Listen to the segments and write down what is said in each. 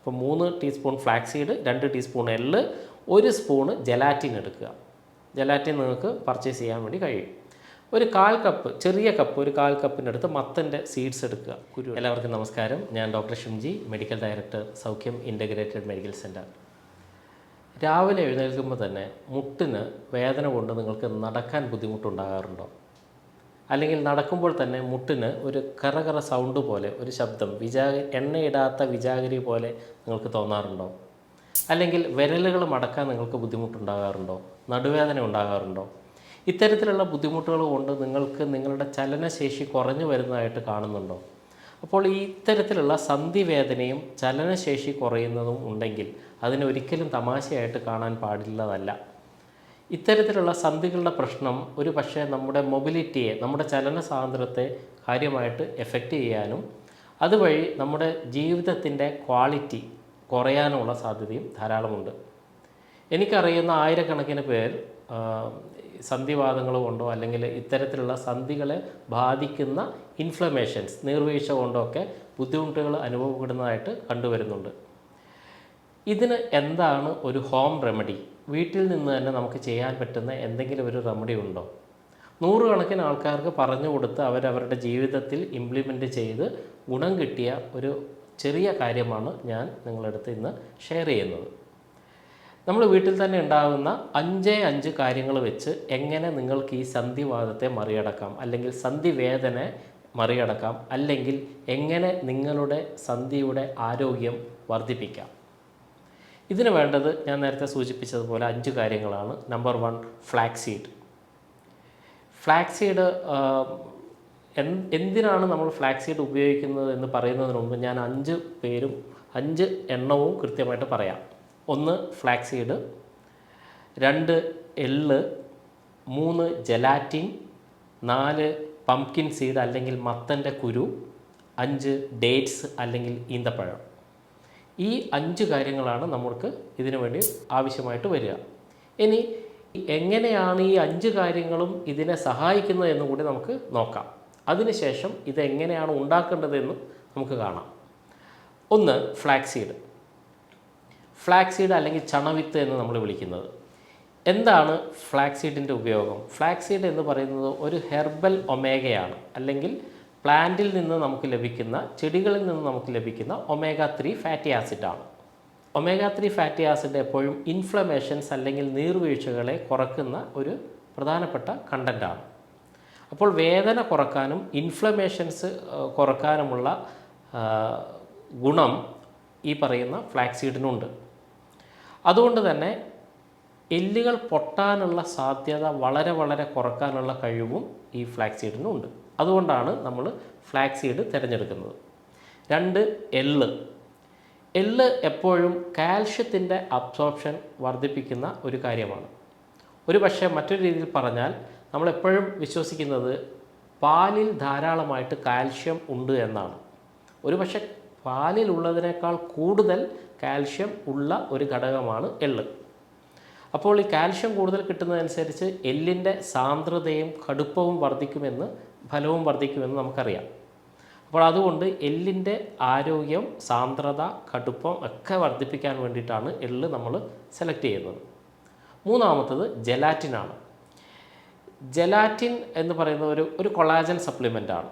അപ്പോൾ മൂന്ന് teaspoon flaxseed seed രണ്ട് ടീസ്പൂൺ എള്ള് ഒരു സ്പൂണ് ജലാറ്റിൻ എടുക്കുക. ജലാറ്റിൻ നിങ്ങൾക്ക് പർച്ചേസ് ചെയ്യാൻ വേണ്ടി കഴിയും. ഒരു കാൽ കപ്പ് ചെറിയ കപ്പ് ഒരു കാൽ കപ്പിന്റെ അടുത്ത് മത്തന്റെ സീഡ്സ് എടുക്കുക. കുരു. എല്ലാവർക്കും നമസ്കാരം. ഞാൻ doctor Shimji medical director Saukhyam integrated medical centre രാവിലെ എഴുന്നേൽക്കുമ്പോൾ തന്നെ മുട്ടിന് വേദന കൊണ്ട് നിങ്ങൾക്ക് നടക്കാൻ ബുദ്ധിമുട്ടുണ്ടാകാറുണ്ടോ? അല്ലെങ്കിൽ നടക്കുമ്പോൾ തന്നെ മുട്ടിന് ഒരു കറകറ സൗണ്ട് പോലെ ഒരു ശബ്ദം വിജാ എണ്ണയിടാത്ത വിജാഗിരി പോലെ നിങ്ങൾക്ക് തോന്നാറുണ്ടോ? അല്ലെങ്കിൽ വിരലുകൾ മടക്കാൻ നിങ്ങൾക്ക് ബുദ്ധിമുട്ടുണ്ടാകാറുണ്ടോ? നടുവേദന ഉണ്ടാകാറുണ്ടോ? ഇത്തരത്തിലുള്ള ബുദ്ധിമുട്ടുകൾ കൊണ്ട് നിങ്ങൾക്ക് നിങ്ങളുടെ ചലനശേഷി കുറഞ്ഞു വരുന്നതായിട്ട് കാണുന്നുണ്ടോ? അപ്പോൾ ഈ ഇത്തരത്തിലുള്ള സന്ധിവേദനയും ചലനശേഷി കുറയുന്നതും ഉണ്ടെങ്കിൽ അതിനൊരിക്കലും തമാശയായിട്ട് കാണാൻ പാടില്ലതല്ല. ഇത്തരത്തിലുള്ള സന്ധികളുടെ പ്രശ്നം ഒരു പക്ഷേ നമ്മുടെ മൊബിലിറ്റിയെ നമ്മുടെ ചലന സ്വാതന്ത്ര്യത്തെ കാര്യമായിട്ട് എഫക്റ്റ് ചെയ്യാനും അതുവഴി നമ്മുടെ ജീവിതത്തിന്റെ ക്വാളിറ്റി കുറയാനുള്ള സാധ്യതയും ധാരാളമുണ്ട്. എനിക്കറിയുന്ന ആയിരക്കണക്കിന് പേർ സന്ധിവാദങ്ങൾ കൊണ്ടോ അല്ലെങ്കിൽ ഇത്തരത്തിലുള്ള സന്ധികളെ ബാധിക്കുന്ന ഇൻഫ്ലമേഷൻസ് നീർവീഴ്ച കൊണ്ടോ ഒക്കെ ബുദ്ധിമുട്ടുകൾ അനുഭവപ്പെടുന്നതായിട്ട് കണ്ടുവരുന്നുണ്ട്. ഇതിന് എന്താണ് ഒരു ഹോം റെമഡി? വീട്ടിൽ നിന്ന് തന്നെ നമുക്ക് ചെയ്യാൻ പറ്റുന്ന എന്തെങ്കിലും ഒരു റെമഡി ഉണ്ടോ? നൂറുകണക്കിന് ആൾക്കാർക്ക് പറഞ്ഞു കൊടുത്ത് അവരവരുടെ ജീവിതത്തിൽ ഇംപ്ലിമെന്റ് ചെയ്ത് ഗുണം കിട്ടിയ ഒരു ചെറിയ കാര്യമാണ് ഞാൻ നിങ്ങളടുത്ത് ഇന്ന് ഷെയർ ചെയ്യുന്നത്. നമ്മൾ വീട്ടിൽ തന്നെ ഉണ്ടാകുന്ന അഞ്ചേ അഞ്ച് കാര്യങ്ങൾ വെച്ച് എങ്ങനെ നിങ്ങൾക്ക് ഈ സന്ധിവാദത്തെ മറികടക്കാം? അല്ലെങ്കിൽ സന്ധിവേദന മറികടക്കാം? അല്ലെങ്കിൽ എങ്ങനെ നിങ്ങളുടെ സന്ധിയുടെ ആരോഗ്യം വർദ്ധിപ്പിക്കാം? ഇതിന് വേണ്ടത് ഞാൻ നേരത്തെ സൂചിപ്പിച്ചതുപോലെ അഞ്ച് കാര്യങ്ങളാണ്. നമ്പർ വൺ ഫ്ലാക്സീഡ് ഫ്ലാക്സീഡ് എന്തിനാണ് നമ്മൾ ഫ്ലാക്സീഡ് ഉപയോഗിക്കുന്നത് എന്ന് പറയുന്നതിന് മുമ്പ് ഞാൻ അഞ്ച് പേരും അഞ്ച് എണ്ണവും കൃത്യമായിട്ട് പറയാം. ഒന്ന് ഫ്ലാക്സീഡ് രണ്ട് എള്ള് മൂന്ന് ജലാറ്റിൻ നാല് പംകിൻ സീഡ് അല്ലെങ്കിൽ മത്തന്റെ കുരു. അഞ്ച് ഡേറ്റ്സ് അല്ലെങ്കിൽ ഈന്തപ്പഴം. ഈ അഞ്ച് കാര്യങ്ങളാണ് നമ്മൾക്ക് ഇതിനു വേണ്ടി ആവശ്യമായിട്ട് വരിക. ഇനി എങ്ങനെയാണ് ഈ അഞ്ച് കാര്യങ്ങളും ഇതിനെ സഹായിക്കുന്നത് എന്നും കൂടി നമുക്ക് നോക്കാം. അതിനുശേഷം ഇതെങ്ങനെയാണ് ഉണ്ടാക്കേണ്ടതെന്നും നമുക്ക് കാണാം. ഒന്ന് ഫ്ലാക്സീഡ് ഫ്ലാക്സീഡ് അല്ലെങ്കിൽ ചണവിത്ത് എന്ന് നമ്മൾ വിളിക്കുന്നത്. എന്താണ് ഫ്ലാക്സീഡിന്റെ ഉപയോഗം? ഫ്ലാക്സീഡ് എന്ന് പറയുന്നത് ഒരു ഹെർബൽ ഒമേഗയാണ് അല്ലെങ്കിൽ പ്ലാന്റിൽ നിന്ന് നമുക്ക് ലഭിക്കുന്ന ചെടികളിൽ നിന്ന് നമുക്ക് ലഭിക്കുന്ന ഒമേഗ ത്രീ ഫാറ്റി ആസിഡാണ്. ഒമേഗ ത്രീ ഫാറ്റി ആസിഡ് എപ്പോഴും ഇൻഫ്ലമേഷൻസ് അല്ലെങ്കിൽ നീർവീഴ്ചകളെ കുറക്കുന്ന ഒരു പ്രധാനപ്പെട്ട കണ്ടന്റാണ് അപ്പോൾ വേദന കുറക്കാനും ഇൻഫ്ലമേഷൻസ് കുറക്കാനുമുള്ള ഗുണം ഈ പറയുന്ന ഫ്ലാക്സീഡിനുണ്ട്. അതുകൊണ്ട് തന്നെ എല്ലുകൾ പൊട്ടാനുള്ള സാധ്യത വളരെ വളരെ കുറക്കാനുള്ള കഴിവും ഈ ഫ്ലാക്സീഡിനുണ്ട്. അതുകൊണ്ടാണ് നമ്മൾ ഫ്ലാക്സീഡ് തിരഞ്ഞെടുക്കുന്നത്. രണ്ട് എള്ള് എള്ള് എപ്പോഴും കാൽഷ്യത്തിന്റെ അബ്സോർപ്ഷൻ വർദ്ധിപ്പിക്കുന്ന ഒരു കാര്യമാണ്. ഒരു പക്ഷേ മറ്റൊരു രീതിയിൽ പറഞ്ഞാൽ നമ്മളെപ്പോഴും വിശ്വസിക്കുന്നത് പാലിൽ ധാരാളമായിട്ട് കാൽഷ്യം ഉണ്ട് എന്നാണ്. ഒരു പക്ഷേ പാലിലുള്ളതിനേക്കാൾ കൂടുതൽ കാൽഷ്യം ഉള്ള ഒരു ഘടകമാണ് എള്ള് അപ്പോൾ ഈ കാൽഷ്യം കൂടുതൽ കിട്ടുന്നതനുസരിച്ച് എല്ലിന്റെ സാന്ദ്രതയും കടുപ്പവും വർദ്ധിക്കുമെന്ന് ഫലവും വർദ്ധിക്കുമെന്ന് നമുക്കറിയാം. അപ്പോൾ അതുകൊണ്ട് എല്ലിന്റെ ആരോഗ്യം സാന്ദ്രത കടുപ്പം ഒക്കെ വർദ്ധിപ്പിക്കാൻ വേണ്ടിയിട്ടാണ് എള്ള് നമ്മൾ സെലക്ട് ചെയ്യുന്നത്. മൂന്നാമത്തത് ജലാറ്റിനാണ് ജലാറ്റിൻ എന്ന് പറയുന്ന ഒരു ഒരു കൊളാജൻ സപ്ലിമെന്റ് ആണ്.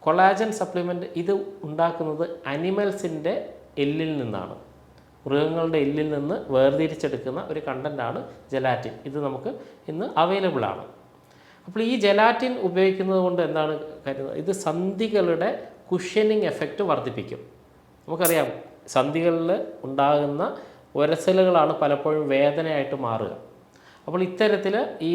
കൊളാജൻ സപ്ലിമെന്റ് ഇത് ഉണ്ടാക്കുന്നത് അനിമൽസിന്റെ എല്ലിൽ നിന്നാണ്. മൃഗങ്ങളുടെ എല്ലിൽ നിന്ന് വേർതിരിച്ചെടുക്കുന്ന ഒരു കണ്ടന്റാണ് ജലാറ്റിൻ ഇത് നമുക്ക് ഇന്ന് അവൈലബിൾ ആണ്. അപ്പോൾ ഈ ജലാറ്റിൻ ഉപയോഗിക്കുന്നത് കൊണ്ട് എന്താണ് കാര്യം ഇത് സന്ധികളുടെ കുഷ്യനിങ് എഫക്റ്റ് വർദ്ധിപ്പിക്കും. നമുക്കറിയാം സന്ധികളിൽ ഉണ്ടാകുന്ന ഉരസലുകളാണ് പലപ്പോഴും വേദനയായിട്ട് മാറുക. അപ്പോൾ ഇത്തരത്തിൽ ഈ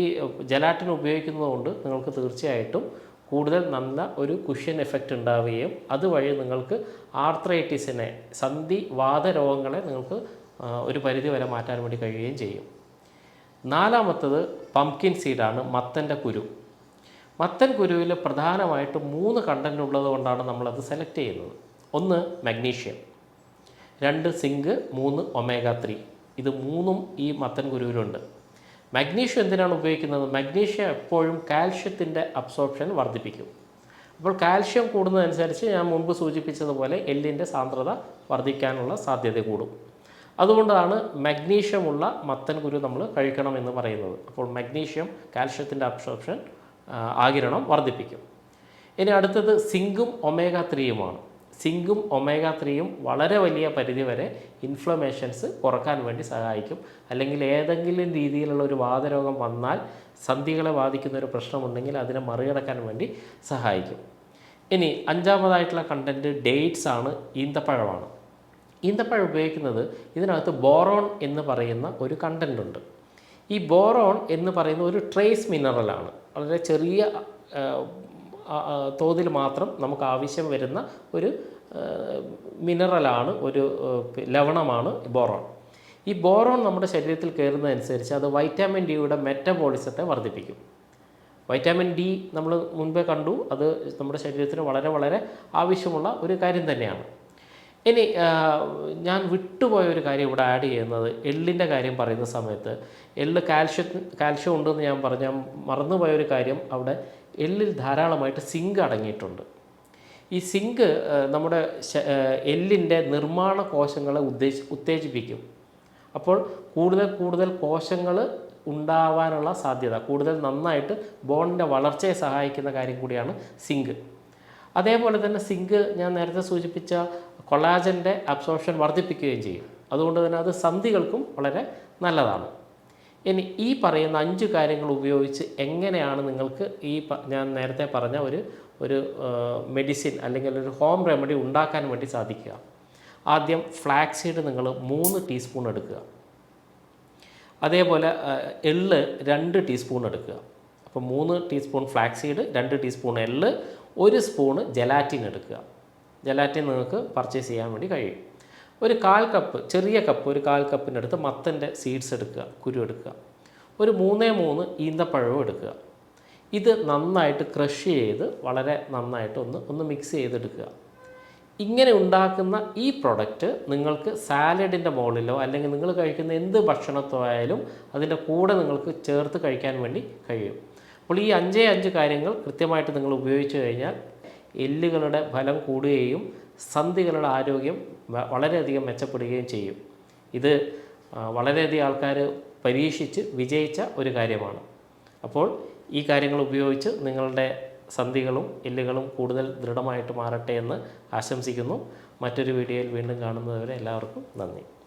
ജലാറ്റിൻ ഉപയോഗിക്കുന്നത് കൊണ്ട് നിങ്ങൾക്ക് തീർച്ചയായിട്ടും കൂടുതൽ നല്ല ഒരു കുഷ്യൻ എഫക്റ്റ് ഉണ്ടാവുകയും അതുവഴി നിങ്ങൾക്ക് ആർത്രൈറ്റിസിനെ സന്ധി വാതരോഗങ്ങളെ നിങ്ങൾക്ക് ഒരു പരിധി വരെ മാറ്റാൻ വേണ്ടി കഴിയുകയും ചെയ്യും. നാലാമത്തത് പംകിൻ സീഡാണ് മത്തന്റെ കുരു. മത്തൻ കുരുവിൽ പ്രധാനമായിട്ടും മൂന്ന് കണ്ടന്റ് ഉള്ളത് കൊണ്ടാണ് നമ്മളത് സെലക്ട് ചെയ്യുന്നത്. ഒന്ന് മഗ്നീഷ്യം രണ്ട് സിങ്ക് മൂന്ന് ഒമേഗ ത്രീ ഇത് മൂന്നും ഈ മത്തൻ കുരുവിലുണ്ട്. മഗ്നീഷ്യം എന്തിനാണ് ഉപയോഗിക്കുന്നത്? മഗ്നീഷ്യം എപ്പോഴും കാൽഷ്യത്തിന്റെ അബ്സോർപ്ഷൻ വർദ്ധിപ്പിക്കും. അപ്പോൾ കാൽഷ്യം കൂടുന്നതനുസരിച്ച് ഞാൻ മുൻപ് സൂചിപ്പിച്ചതുപോലെ എല്ലിന്റെ സാന്ദ്രത വർദ്ധിക്കാനുള്ള സാധ്യത കൂടും. അതുകൊണ്ടാണ് മഗ്നീഷ്യമുള്ള മത്തൻ കുരു നമ്മൾ കഴിക്കണം എന്ന് പറയുന്നത്. അപ്പോൾ മഗ്നീഷ്യം കാൽഷ്യത്തിന്റെ അബ്സോർപ്ഷൻ ആകിരണം വർദ്ധിപ്പിക്കും. ഇനി അടുത്തത് സിങ്കും ഒമേഗ ത്രീയുമാണ് സിങ്കും ഒമേഗ ത്രീയും വളരെ വലിയ പരിധി വരെ ഇൻഫ്ലമേഷൻസ് കുറയ്ക്കാൻ വേണ്ടി സഹായിക്കും. അല്ലെങ്കിൽ ഏതെങ്കിലും രീതിയിലുള്ള ഒരു വാതരോഗം വന്നാൽ സന്ധികളെ ബാധിക്കുന്ന ഒരു പ്രശ്നമുണ്ടെങ്കിൽ അതിനെ മറികടക്കാൻ വേണ്ടി സഹായിക്കും. ഇനി അഞ്ചാമതായിട്ടുള്ള കണ്ടന്റ് ഡേറ്റ്സ് ആണ് ഈന്തപ്പഴമാണ്. ഈന്തപ്പഴം ഉപയോഗിക്കുന്നത് ഇതിനകത്ത് ബോറോൺ എന്ന് പറയുന്ന ഒരു കണ്ടന്റ് ഉണ്ട്. ഈ ബോറോൺ എന്ന് പറയുന്ന ഒരു ട്രേസ് മിനറലാണ് വളരെ ചെറിയ തോതിൽ മാത്രം നമുക്ക് ആവശ്യം വരുന്ന ഒരു മിനറലാണ് ഒരു ലവണമാണ് ബോറോൺ. ഈ ബോറോൺ നമ്മുടെ ശരീരത്തിൽ കയറുന്നതനുസരിച്ച് അത് വൈറ്റാമിൻ ഡിയുടെ മെറ്റബോളിസത്തെ വർദ്ധിപ്പിക്കും. വൈറ്റാമിൻ ഡി നമ്മൾ മുൻപേ കണ്ടു. അത് നമ്മുടെ ശരീരത്തിന് വളരെ വളരെ ആവശ്യമുള്ള ഒരു കാര്യം തന്നെയാണ്. ഇനി ഞാൻ വിട്ടുപോയ ഒരു കാര്യം ഇവിടെ ആഡ് ചെയ്യുന്നത് എള്ളിന്റെ കാര്യം പറയുന്ന സമയത്ത്. എള്ള് കാൽഷ്യം കാൽഷ്യം ഉണ്ടെന്ന് ഞാൻ പറഞ്ഞ മറന്നുപോയ ഒരു കാര്യം അവിടെ എള്ളിൽ ധാരാളമായിട്ട് സിങ്ക് അടങ്ങിയിട്ടുണ്ട്. ഈ സിങ്ക് നമ്മുടെ എല്ലിന്റെ നിർമ്മാണ കോശങ്ങളെ ഉദ്ദേശി ഉത്തേജിപ്പിക്കും. അപ്പോൾ കൂടുതൽ കൂടുതൽ കോശങ്ങൾ ഉണ്ടാവാനുള്ള സാധ്യത കൂടുതൽ നന്നായിട്ട് ബോണിന്റെ വളർച്ചയെ സഹായിക്കുന്ന കാര്യം കൂടിയാണ് സിങ്ക്. അതേപോലെ തന്നെ സിങ്ക് ഞാൻ നേരത്തെ സൂചിപ്പിച്ച കൊളാജന്റെ അബ്സോർപ്ഷൻ വർദ്ധിപ്പിക്കുകയും ചെയ്യും. അതുകൊണ്ട് തന്നെ അത് സന്ധികൾക്കും വളരെ നല്ലതാണ്. ഇനി ഈ പറയുന്ന അഞ്ച് കാര്യങ്ങൾ ഉപയോഗിച്ച് എങ്ങനെയാണ് നിങ്ങൾക്ക് ഈ ഞാൻ നേരത്തെ പറഞ്ഞ ഒരു ഒരു മെഡിസിൻ അല്ലെങ്കിൽ ഒരു ഹോം റെമഡി ഉണ്ടാക്കാൻ വേണ്ടി സാധിക്കുക. ആദ്യം ഫ്ലാക്സീഡ് നിങ്ങൾ മൂന്ന് ടീസ്പൂൺ എടുക്കുക. അതേപോലെ എൾ എള്ള് രണ്ട് ടീസ്പൂൺ എടുക്കുക. അപ്പോൾ മൂന്ന് ടീസ്പൂൺ ഫ്ലാക്സീഡ് രണ്ട് ടീസ്പൂൺ എള്ള് ഒരു സ്പൂണ് ജലാറ്റിൻ എടുക്കുക. ജലാറ്റിൻ നിങ്ങൾക്ക് പർച്ചേസ് ചെയ്യാൻ വേണ്ടി കഴിയും. ഒരു കാൽ കപ്പ് ചെറിയ കപ്പ് ഒരു കാൽ കപ്പിന്റെ അടുത്ത് മത്തന്റെ സീഡ്സ് എടുക്കുക കുരു എടുക്കുക. ഒരു മൂന്നേ മൂന്ന് ഈന്തപ്പഴവും എടുക്കുക. ഇത് നന്നായിട്ട് ക്രഷ് ചെയ്ത് വളരെ നന്നായിട്ട് ഒന്ന് ഒന്ന് മിക്സ് ചെയ്തെടുക്കുക. ഇങ്ങനെ ഉണ്ടാക്കുന്ന ഈ പ്രൊഡക്റ്റ് നിങ്ങൾക്ക് സാലഡിന്റെ മുകളിലോ അല്ലെങ്കിൽ നിങ്ങൾ കഴിക്കുന്ന എന്ത് ഭക്ഷണത്തോ ആയാലും അതിന്റെ കൂടെ നിങ്ങൾക്ക് ചേർത്ത് കഴിക്കാൻ വേണ്ടി കഴിയും. അപ്പോൾ ഈ അഞ്ചേ അഞ്ച് കാര്യങ്ങൾ കൃത്യമായിട്ട് നിങ്ങൾ ഉപയോഗിച്ച് കഴിഞ്ഞാൽ എല്ലുകളുടെ ഫലം കൂടുകയും സന്ധികളുടെ ആരോഗ്യം വളരെയധികം മെച്ചപ്പെടുകയും ചെയ്യും. ഇത് വളരെയധികം ആൾക്കാർ പരീക്ഷിച്ച് വിജയിച്ച ഒരു കാര്യമാണ്. അപ്പോൾ ഈ കാര്യങ്ങൾ ഉപയോഗിച്ച് നിങ്ങളുടെ സന്ധികളും എല്ലുകളും കൂടുതൽ ദൃഢമായിട്ട് മാറട്ടെ എന്ന് ആശംസിക്കുന്നു. മറ്റൊരു വീഡിയോയിൽ വീണ്ടും കാണുന്നതുവരെ എല്ലാവർക്കും നന്ദി.